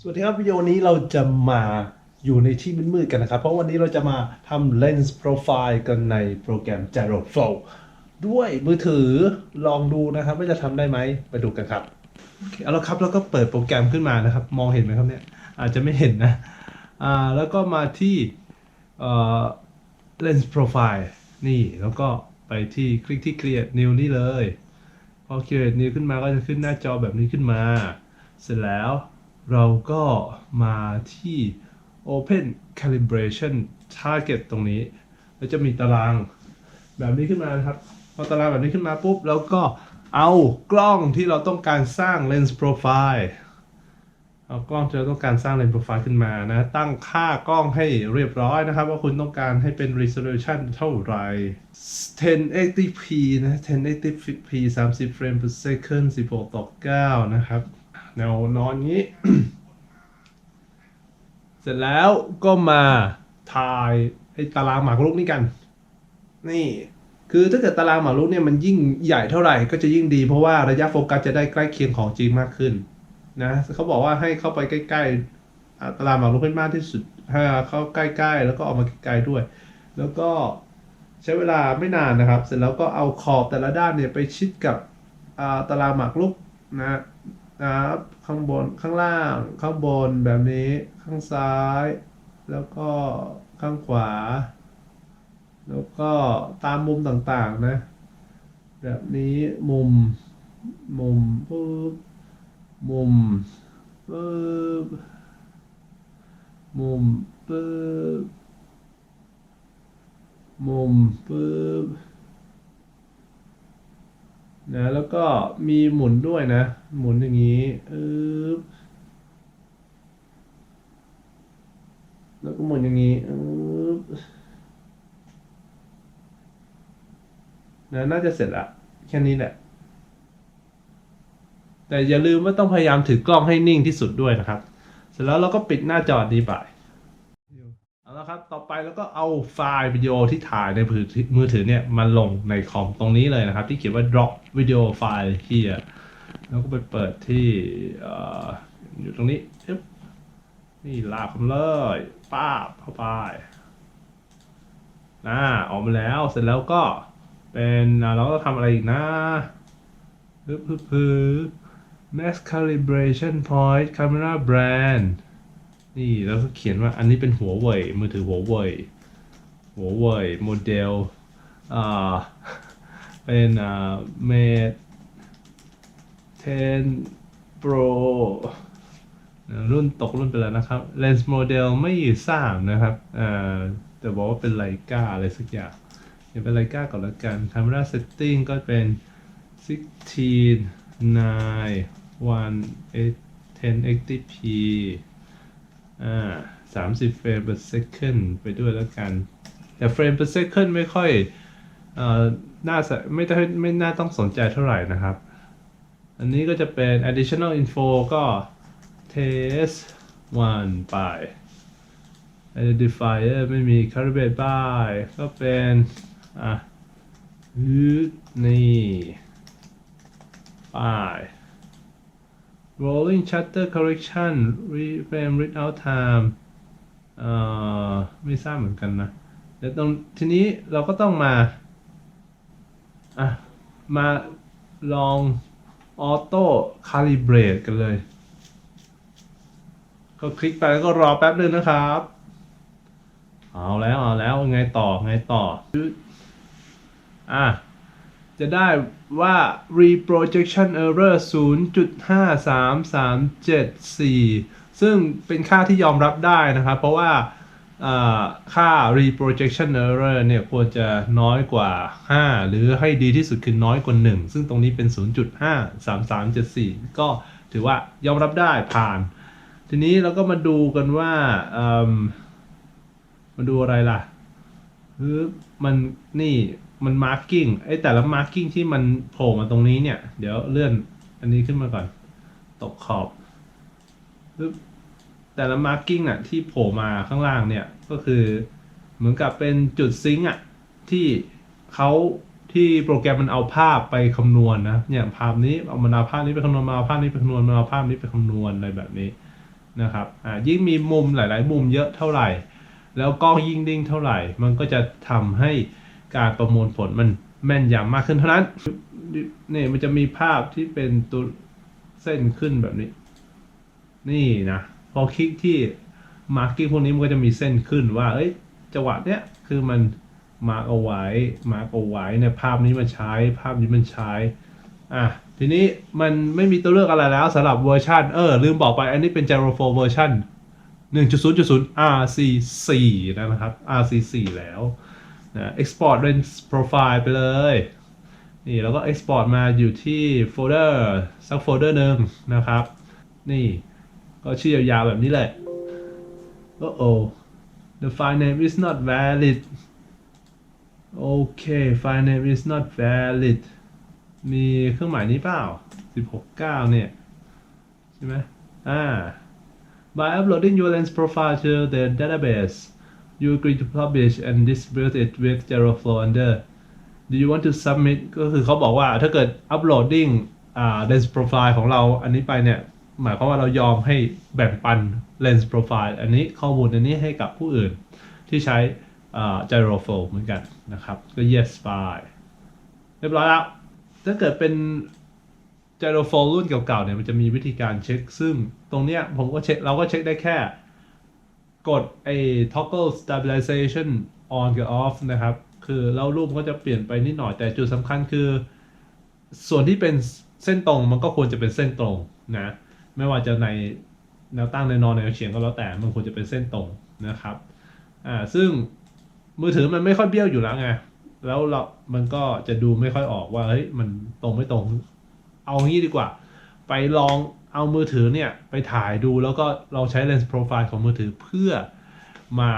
สวัสดีครับวิดีโอนี้เราจะมาอยู่ในที่มืดๆกันนะครับ เพราะวันนี้เราจะมาทำ lens profile กันในโปรแกรม Gyro Flow ด้วยมือถือลองดูนะครับว่าจะทำได้ไหมไปดูกันครับโอเคเอาละครับแล้วก็เปิดโปรแกรมขึ้นมานะครับ มองเห็นไหมครับเนี่ย อาจจะไม่เห็นนะอ่าแล้วก็มาที่เอ่อ lens profile นี่แล้วก็ไปที่คลิกที่ create new นี่เลย พอ create new ขึ้นมาก็จะขึ้นหน้าจอแบบนี้ขึ้นมา เสร็จแล้ว เราก็มาที่ Open Calibration Target ตรงนี้ แล้วจะมีตารางแบบนี้ขึ้นมานะครับพอตารางแบบนี้ขึ้นมาปุ๊บ แล้วก็เอากล้องที่เราต้องการสร้าง Lens Profile เอากล้องที่เราต้องการสร้าง Lens Profile ขึ้นมานะ ตั้งค่ากล้องให้เรียบร้อยนะครับ ว่าคุณต้องการให้เป็น resolution เท่าไหร่ 1080p นะ 1080p 30 frame per second 16ต่อ9นะครับ แนวนอนนี้ เสร็จแล้วก็มาถ่ายไอ้ตารางหมากรุกนี่กัน นี่คือถ้าเกิดตารางหมากรุกเนี่ยมันยิ่งใหญ่เท่าไหร่ก็จะยิ่งดี เพราะว่าระยะโฟกัสจะได้ใกล้เคียงของจริงมากขึ้นนะเขาบอกว่าให้เข้าไปใกล้ๆตารางหมากรุกให้มากที่สุดให้เข้าใกล้ๆแล้วก็ออกมาไกลๆด้วย แล้วก็ใช้เวลาไม่นานนะครับ เสร็จแล้วก็เอาขอบแต่ละด้านเนี่ยไปชิดกับตารางหมากรุกนะ นะครับข้างบนข้างล่าง ข้างบนแบบนี้ข้างซ้าย แล้วก็ข้างขวา แล้วก็ตามมุมต่างๆนะ แบบนี้มุม มุมปุ๊บมุมปุ๊บมุมปุ๊บมุมปุ๊บ นะ แล้วก็มีหมุนด้วยนะ หมุนอย่างนี้อึ๊บแล้วก็หมุนอย่างนี้อึ๊บนะน่าจะเสร็จละแค่นี้แหละ แต่อย่าลืมว่าต้องพยายามถือกล้องให้นิ่งที่สุดด้วยนะครับ เสร็จแล้วเราก็ปิดหน้าจอนี้ไป ครับ ต่อไปแล้วก็เอาไฟล์วิดีโอที่ถ่ายในมือถือมือถือเนี่ยมาลงในคอมตรงนี้เลยนะครับ ที่เขียนว่า drop video file here แล้วก็ไปเปิดที่ออยู่ตรงนี้นี่ลากเข้ามเลยป้าบเข้าไปนะออกมาแล้วเสร็จแล้วก็เป็นอ่าเราก็ทำอะไรอีกนะฮึบฮึบฮึบ max calibration point camera brand นี่แล้วก็เขียนว่าอันนี้เป็นหัวเว่ยมือถือหัวเว่ยหัวเว่ยโมเดลอ่าเป็นอ่า mate 10 pro รุ่นตกรุ่นไปแล้วนะครับ lens model ไม่ทราบนะครับอ่าแต่บอกว่าเป็นไลกาอะไรสักอย่างเดี๋ยวเป็นไลกาก่อนละกัน camera setting ก็เป็น 16 9 1 1080p อ่า30เฟรม per second ไปด้วยแล้วกัน แต่เฟรม per second ไม่ค่อยเอ่อน่าไม่ได้ไม่น่าต้องสนใจเท่าไหร่นะครับ อันนี้ก็จะเป็น additional info ก็ test 1ไป identifier ไม่มี calibrate by ก็เป็น อะนี่ไป rolling shutter correction re- frame read out time เอ่อไม่ทราบเหมือนกันนะเดี๋ยวตรงทีนี้เราก็ต้องมาอะมาลอง auto calibrate กันเลย ก็คลิกไปแล้วก็รอแป๊บนึงนะครับ เอาแล้ว เอาแล้วไงต่อไงต่ออะ จะได้ว่า reprojection error 0.53374 ซึ่งเป็นค่าที่ยอมรับได้นะครับ เพราะว่าค่า reprojection error เนี่ยควรจะน้อยกว่า 5 หรือให้ดีที่สุดคือน้อยกว่า 1 ซึ่งตรงนี้เป็น 0.53374 ก็ถือว่ายอมรับได้ผ่าน ทีนี้เราก็มาดูกันว่ามาดูอะไรล่ะคือมันนี่ มันมาร์กิ้งไอ้แต่ละมาร์กิ้งที่มันโผล่มาตรงนี้เนี่ย เดี๋ยวเลื่อนอันนี้ขึ้นมาก่อน ตกขอบแต่ละมาร์กิ้งอะที่โผล่มาข้างล่างเนี่ย ก็คือเหมือนกับเป็นจุดซิงค์อะที่เขาที่โปรแกรมมันเอาภาพไปคำนวณนะเนี่ยภาพนี้เอามันเอาภาพนี้ไปคำนวณมาเอาภาพนี้ไปคำนวณมาเอาภาพนี้ไปคำนวณอะไรแบบนี้นะครับอ่ายิ่งมีมุมหลาย ๆ มุมเยอะเท่าไหร่ แล้วกล้องยิ่งดิ้งเท่าไหร่ มันก็จะทำให้ การประมวลผลมันแม่นยำมากขึ้นเท่านั้นนี่มันจะมีภาพที่เป็นตัวเส้นขึ้นแบบนี้ นี่นะพอคลิกที่มาร์กิ้งพวกนี้มันก็จะมีเส้นขึ้นว่าเอ้ยจังหวะเนี้ยคือมันมาร์กเอาไว้มาร์กเอาไว้ในภาพนี้มันใช้ภาพนี้มันใช้อะทีนี้มันไม่มีตัวเลือกอะไรแล้วสำหรับเวอร์ชันเออลืมบอกไปอันนี้เป็น Gyro4 เวอร์ชัน1.0.0 RC4 นะครับ RC4 แล้ว นะ export lens profile ไปเลย นี่แล้วก็ export มาอยู่ที่โฟลเดอร์สักโฟลเดอร์หนึ่งนะครับ นี่ก็ชื่อยาวๆแบบนี้แหละโอ้โอ the file name is not valid โอเค file name is not valid มีเครื่องหมายนี้เปล่า 169 เนี่ย ใช่ไหมอ่า by uploading your lens profile to the database you agree to publish and distribute it with Geroflow under do you want to submit ก็คือเขาบอกว่าถ้าเกิด uploading อ่า lens profile ของเราอันนี้ไปเนี่ย หมายความว่าเรายอมให้แบ่งปัน lens profile อันนี้ข้อมูลอันนี้ให้กับผู้อื่นที่ใช้อ่า Gyroflow เหมือนกันนะครับ ก็ yes by เรียบร้อยแล้ว ถ้าเกิดเป็น Gyroflow รุ่นเก่าๆเนี่ยมันจะมีวิธีการเช็ค ซึ่งตรงเนี้ยผมก็เช็คเราก็เช็คได้แค่ กดไอ้ toggle stabilization on กับ off นะครับ คือแล้วรูปก็จะเปลี่ยนไปนิดหน่อยแต่จุดสำคัญคือ ส่วนที่เป็นเส้นตรงมันก็ควรจะเป็นเส้นตรงนะ ไม่ว่าจะในแนวตั้งในนอนแนวเฉียงก็แล้วแต่มันควรจะเป็นเส้นตรงนะครับอ่าซึ่งมือถือมันไม่ค่อยเบี้ยวอยู่แล้วไงแล้วเรา มันก็จะดูไม่ค่อยออกว่าเฮ้ยมันตรงไม่ตรง เอางี้ดีกว่า ไปลอง เอามือถือเนี่ยไปถ่ายดูแล้วก็เราใช้เลนส์โปรไฟล์ของมือถือเพื่อมา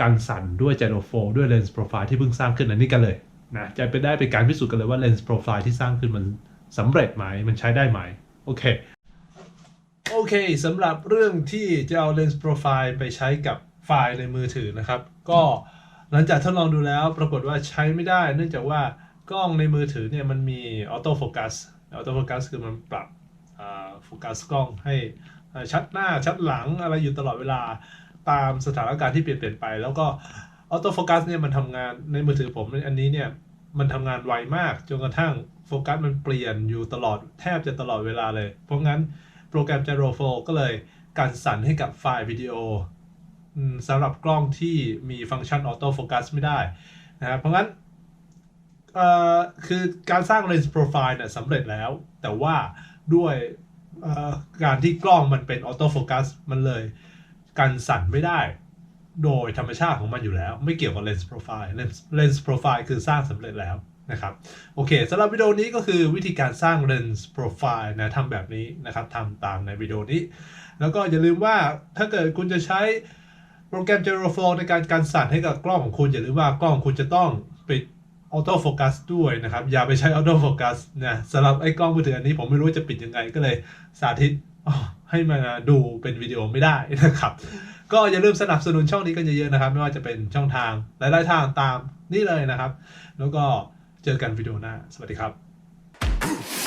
กันสั่นด้วย Gyro 4ด้วยเลนส์โปรไฟล์ที่เพิ่งสร้างขึ้นอันนี้กันเลยนะจะไปได้เป็นการพิสูจน์กันเลยว่าเลนส์โปรไฟล์ที่สร้างขึ้นมันสำเร็จไหมมันใช้ได้ไหมโอเคโอเคสำหรับเรื่องที่จะเอาเลนส์โปรไฟล์ไปใช้กับไฟล์ในมือถือนะครับ ก็หลังจากทดลองดูแล้วปรากฏว่าใช้ไม่ได้ เนื่องจากว่ากล้องในมือถือเนี่ยมันมีออโต้โฟกัสออโต้โฟกัสคือมันปรับ โฟกัสกล้องให้ชัดหน้าชัดหลังอะไรอยู่ตลอดเวลาตามสถานการณ์ที่เปลี่ยนเปลี่ยนไป แล้วก็ออโต้โฟกัสเนี่ยมันทำงานในมือถือผมอันนี้เนี่ยมันทำงานไวมากจนกระทั่งโฟกัสมันเปลี่ยนอยู่ตลอดแทบจะตลอดเวลาเลย เพราะงั้นโปรแกรม Gyro 4ก็เลยการสั่นให้กับไฟล์วิดีโอสำหรับกล้องที่มีฟังก์ชันออโต้โฟกัสไม่ได้นะครับเพราะงั้นคือการสร้างเลนส์โปรไฟล์เนี่ยสำเร็จแล้ว แต่ว่า ด้วยการที่กล้องมันเป็นออโต้โฟกัสมันเลยการสั่นไม่ได้ โดยธรรมชาติของมันอยู่แล้ว ไม่เกี่ยวกับเลนส์โปรไฟล์เลนส์โปรไฟล์คือสร้างสำเร็จแล้วนะครับโอเคสำหรับวิดีโอนี้ก็คือวิธีการสร้าง lens profile นะทำแบบนี้นะครับทำตามในวิดีโอนี้ แล้วก็อย่าลืมว่าถ้าเกิดคุณจะใช้โปรแกรม Gyro 4ในการการสั่นให้กับกล้องของคุณ อย่าลืมว่ากล้องของคุณจะต้องปิด ออโต้โฟกัสด้วยนะครับ อย่าไปใช้ออโต้โฟกัสนะสำหรับไอ้กล้องมือถืออันนี้ผมไม่รู้จะปิดยังไงก็เลยสาธิตให้มาดูเป็นวิดีโอไม่ได้นะครับ ก็อย่าลืมสนับสนุนช่องนี้กันเยอะๆนะครับ ไม่ว่าจะเป็นช่องทางหลายๆทางตามนี่เลยนะครับ แล้วก็เจอกันวิดีโอหน้า สวัสดีครับ